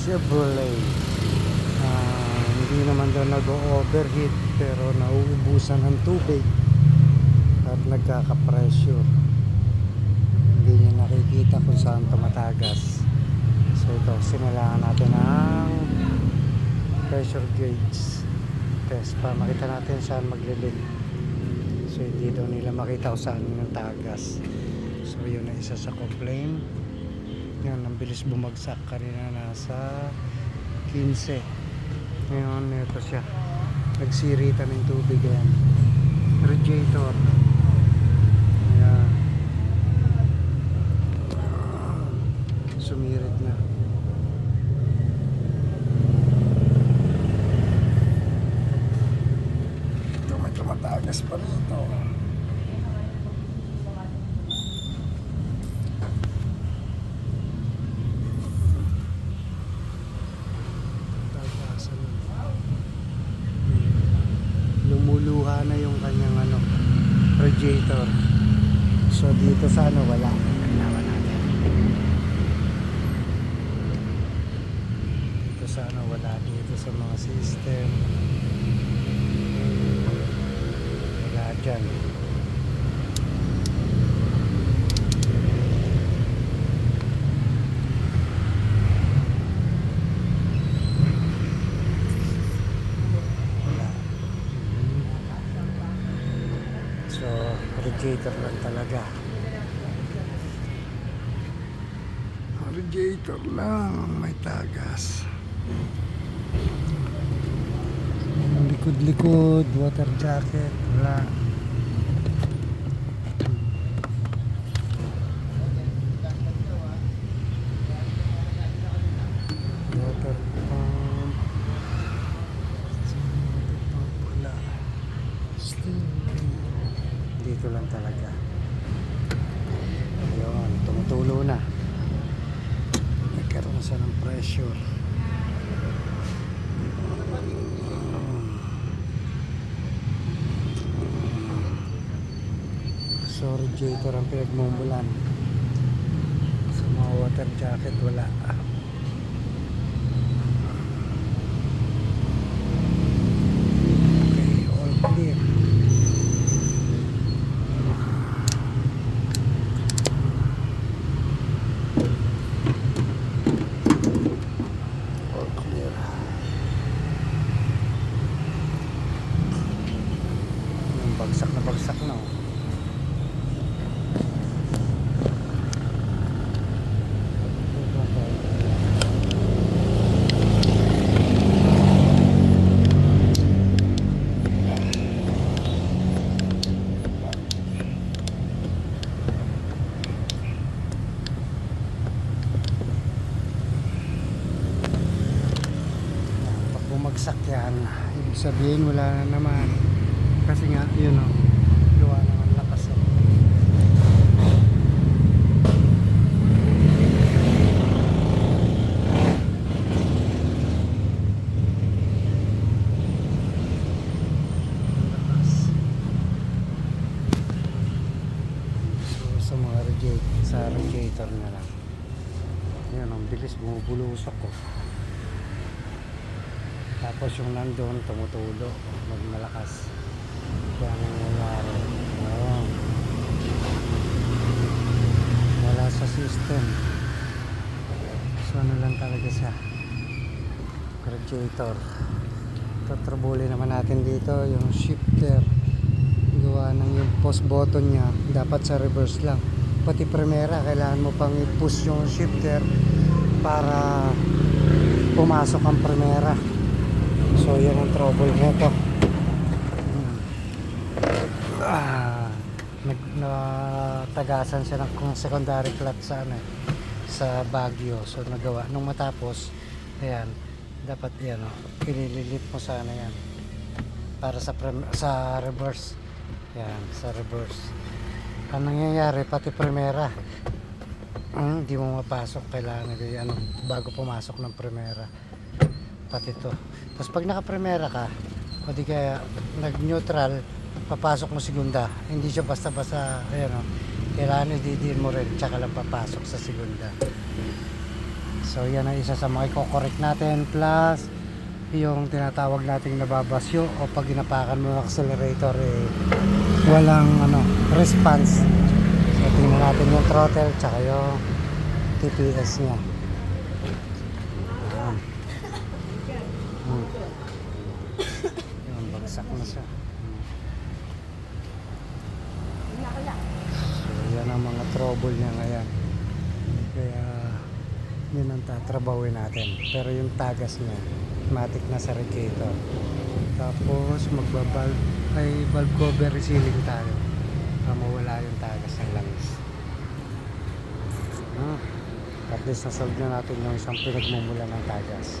Chevrolet. Ah, hindi naman daw nag-overheat pero nauubusan ng tubig at nagkaka-pressure. Hindi niya nakikita kung saan tumatagas. So ito, simulaan natin ang pressure gauge test para makita natin saan maglilit. So hindi daw nila makita kung saan yung tagas. So yun na isa sa complaint. Yun, ang bilis bumagsak kanina nasa 15. Ngayon, ito siya. Nagsirita ng tubig yan. Radiator. Ayan. Sumirit na. Tumatagas pa rito. Tagasan na. Lumuluha na yung kanyang ano, radiator. So dito sa ano wala. Kailangan natin. Dito sa ano wala dito sa mga system. Wala dyan. Wala. So, radiator lang talaga. Radiator lang may tagas. Likod-likod, water jacket, wala. Water pump. Water pump, wala. Still, dito lang talaga. Ayun, tumutulo na. Nagkaroon na siya ng pressure. So, radiator ang pinagmumulan. Sa mga water jacket, wala. Okay, bagsak na bagsak na. oh. Bumagsak yan, ibig sabihin wala na naman. Kasi nga, yun o, gawa naman lakas o. Lakas. So, sa mga radiator, sa radiator na lang. Yan, ang bilis bumubulusok ko. Tapos yung nandun, tumutulo. Magmalakas. Kaya nangyayari. Ayan. Wala sa system. So ano lang talaga siya. Radiator. Tatrabuli naman natin dito yung shifter. Gawa ng yung post button niya. Dapat sa reverse lang. Pati primera, kailangan mo pang i-push yung shifter para pumasok ang primera. So yan ang trouble nito. Hmm. Ah, nag natagasan siya ng kung secondary clutch sa ano eh, sa Baguio. So nagawa nung matapos, ayan, dapat yan oh, ilililit mo sana yan para sa sa reverse. Yan, sa reverse. Ang nangyayari pati primera Hmm, hindi mo mapasok kailangan nila ano bago pumasok ng primera pati to tapos pag naka-primera ka o di kaya nag-neutral papasok mo segunda hindi siya basta-basta ayan o kailangan i mo rin tsaka lang papasok sa segunda So yan ang isa sa mga i-correct natin plus yung tinatawag nating nababasyo o pag ginapakan mo ng accelerator eh walang ano response. So tingnan natin yung throttle tsaka yung TPS niya. Ayan. Hmm. Yan, bagsak na siya. Hmm. Ang mga trouble niya ngayon. Kaya yun ang tatrabawin natin. Pero yung tagas niya, matic na sa radiator. Tapos magbabalb ay valve cover resealing tayo. Para mawala yung tagas ng langis. Ah, at least nasolve na natin yung isang pinagmumula ng tagas.